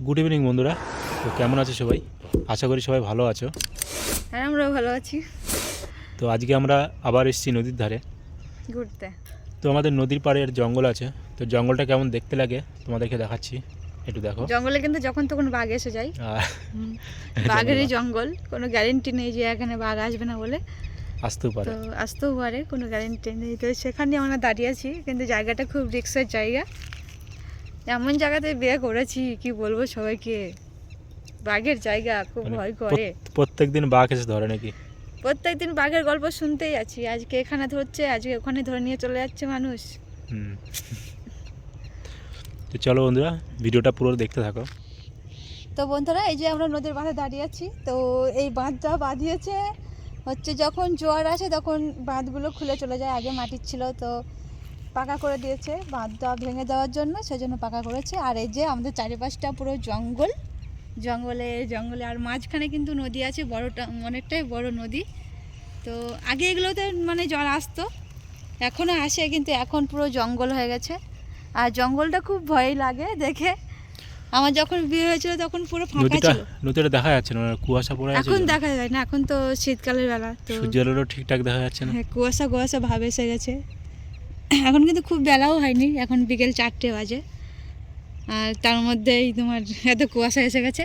Good evening বন্ধুরা। তো কেমন আছো সবাই? আশা করি সবাই ভালো আছো। হ্যাঁ আমরাও ভালো আছি। তো আজকে আমরা আবার এসেছি নদীর ধারে। ঘুরতে। তো আমাদের নদীর পাড়ের জঙ্গল আছে। তো জঙ্গলটা কেমন দেখতে লাগে? তোমাদেরকে দেখাচ্ছি। একটু দেখো। জঙ্গলে কিন্তু যখন তখন বাঘ এসে যায়। বাঘেরই জঙ্গল। কোনো গ্যারেন্টি নেই যে এখানে বাঘ আসবে না বলে। আসতেও পারে। তো আসতেও পারে কোনো গ্যারেন্টি নেই। তো সেখানে আমরা দাঁড়িয়ে আছি। কিন্তু জায়গাটা খুব রিক্সের জায়গা। এমন জায়গাতে বিয়ে করেছি কি বলব সবাইকে? বাঘের জায়গা খুব মানে ভয় করে। প্রত্যেক দিন বাঘ এসে ধরে নাকি? প্রত্যেক দিন বাঘের গল্প শুনতেই আছি। আজকে এখানে ধরছে আজকে ওখানে ধরে নিয়ে চলে যাচ্ছে মানুষ। তো চলো বন্ধুরা ভিডিওটা পুরো দেখতে থাকো। তো বন্ধুরা এই যে আমরা নদীর বাঁধে দাঁড়িয়ে আছি। তো এই বাঁধটা বাঁধিয়েছে হচ্ছে যখন জোয়ার আসে তখন বাঁধগুলো খুলে চলে যায় আগে মাটির ছিল। তো পাকা করে দিয়েছে বাঁধটা ভেঙে দেওয়ার জন্য সেজন্য পাকা করেছে। আর এই যে আমাদের চারিপাশটা পুরো জঙ্গল জঙ্গলে জঙ্গলে আর মাঝখানে কিন্তু নদী আছে বড়টা অনেকটাই বড় নদী। তো আগে এগুলোতে মানে জল আসতো এখনও আসে কিন্তু এখন পুরো জঙ্গল হয়ে গেছে। আর জঙ্গলটা খুব ভয় লাগে দেখে। আমার যখন বিয়ে হয়েছিল তখন পুরো ফাঁকা ছিল। নদীটা দেখা যাচ্ছে না কুয়াশা পড়ে আছে এখন দেখা যায় না এখন তো শীতকালের বেলা তো সূর্যের আলো ঠিকঠাক দেখা যাচ্ছে না? হ্যাঁ কুয়াশা কুয়াশা ভাব এসে গেছে। এখন কিন্তু খুব বেলাও হয়নি, এখন বিকেল চারটে বাজে। আর তার মধ্যেই তোমার এত কুয়াশা এসে গেছে।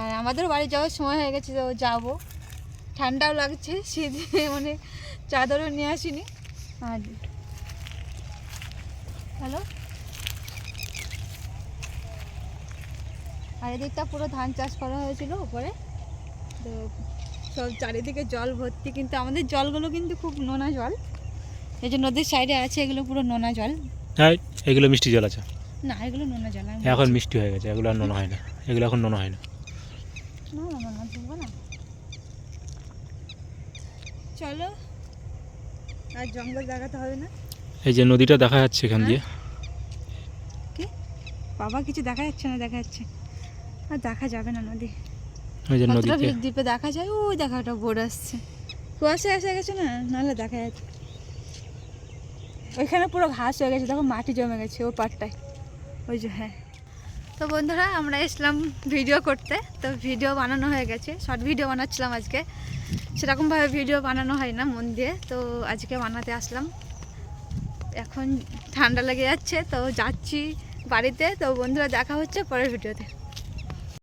আর আমাদের বাড়ি যাওয়ার সময় হয়ে গেছে, তো যাব। ঠান্ডাও লাগছে, শীত মানে চাদরও নিয়ে আসিনি। আর হ্যালো? আর এদিকটা পুরো ধান চাষ করা হয়েছিল উপরে। তো সব চারিদিকে জল ভর্তি, কিন্তু আমাদের জলগুলো কিন্তু খুব নোনা জল। এই যে নদীর সাইডে আছে এগুলো পুরো নোনা জল। হ্যাঁ এগুলো মিষ্টি জল আছে। না এগুলো নোনা জল এখন মিষ্টি হয়ে গেছে এগুলো আর নোনা হয় না। এগুলো এখন নোনা হয় না। চলো আর জঙ্গল দেখাতে হবে না? এই যে নদীটা দেখা যাচ্ছে এখান দিয়ে। কি? বাবা কিছু দেখা যাচ্ছে না দেখা যাচ্ছে। আর দেখা যাবে না নদী। ওই যে নদীতে। দ্বীপে দেখা যায়? ওই দেখা ওটা বোর্ড আসছে। কুয়াশা এসে গেছে না? নাহলে দেখা যাচ্ছে। ওইখানে পুরো ঘাস হয়ে গেছে, দেখো মাটি জমে গেছে ও পাটটায় ওই যে হ্যাঁ। তো বন্ধুরা, আমরা এসলাম ভিডিও করতে। তো ভিডিও বানানো হয়ে গেছে। শর্ট ভিডিও বানাচ্ছিলাম আজকে। সেরকমভাবে ভিডিও বানানো হয় না মন দিয়ে। তো আজকে বানাতে আসলাম। এখন ঠান্ডা লেগে যাচ্ছে, তো যাচ্ছি বাড়িতে। তো বন্ধুরা, দেখা হচ্ছে পরের ভিডিওতে।